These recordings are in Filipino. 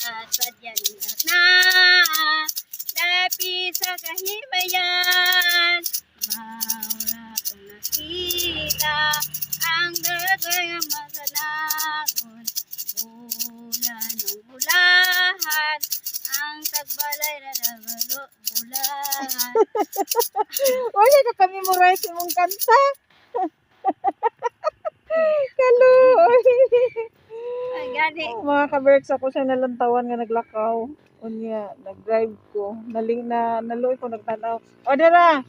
At sadya ng na Dapi sa kahimayan Maura kong nakita Ang dagay ang masanagon Bulan ng bulahan Ang tagbalay na nagalo bulan Wala ka kami memorize mong kanta. Gani Mga kaberks ako sa nalantawan nga naglakaw. Unya, nag-drive ko. Naling na naluoy ko nagtanaw. O dara.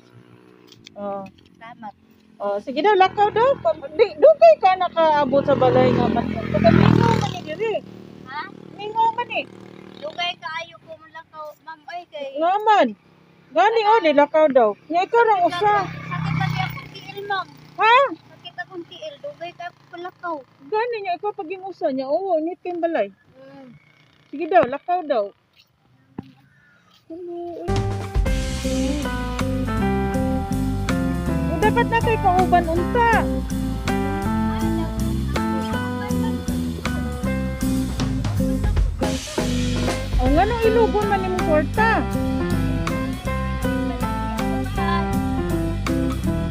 Oh. Salamat Oh, sige daw lakaw daw. Di dugay ka nakaabot sa balay nga man. Kada mingo man ni diri. Ha? Mingo man ni. Lugay kaayo ko malakaw ma'am ay kay Naman. Gani o di lakaw daw. Nya ikaw ra usa. Sakit lagi akong tiil ma'am Ha? Sakit akong tiil Lugay ka palakaw Gani nya ikaw paging usa nya. Oo, nit kay balay. mm. Sige daw, lakaw daw. Hello. O, dapat na kay kauban unta. O nga nung ilugon man imong kwarta.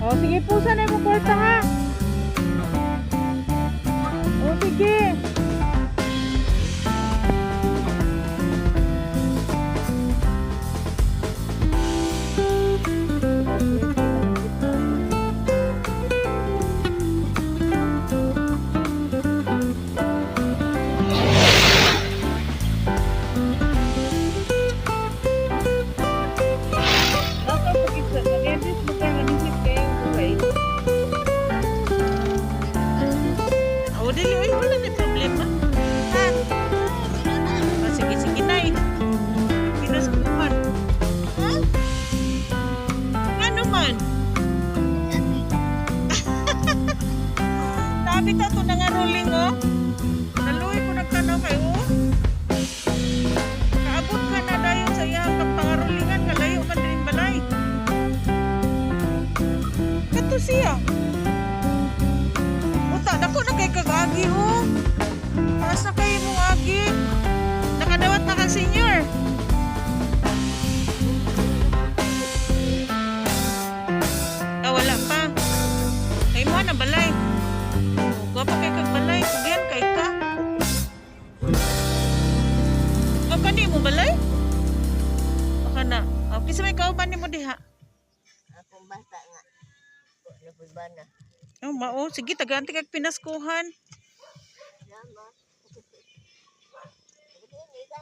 O sige pusa na imong kwarta ha. Sabi ta to nga rolling, oh. Naluwi ko nagtanaw kayo, oh. Kaabot ka na dayon sa iyang pangarulingan, kalayo man din balay. Kato siya. Uta, dako na kay kagagi, oh. Taas na kayo mong agi. Nakadawat na kang senior. Ah, wala pa. Kay mo na balay. Wa pa kay kagbalay, ugyan kay ka. Wa ka di mo balay? Baka na. Oh, kisa may kauban nimo diha. Akong bata nga. Napulban na. Oh, mao. Oh, sige, taganti kag pinaskuhan. Salamat.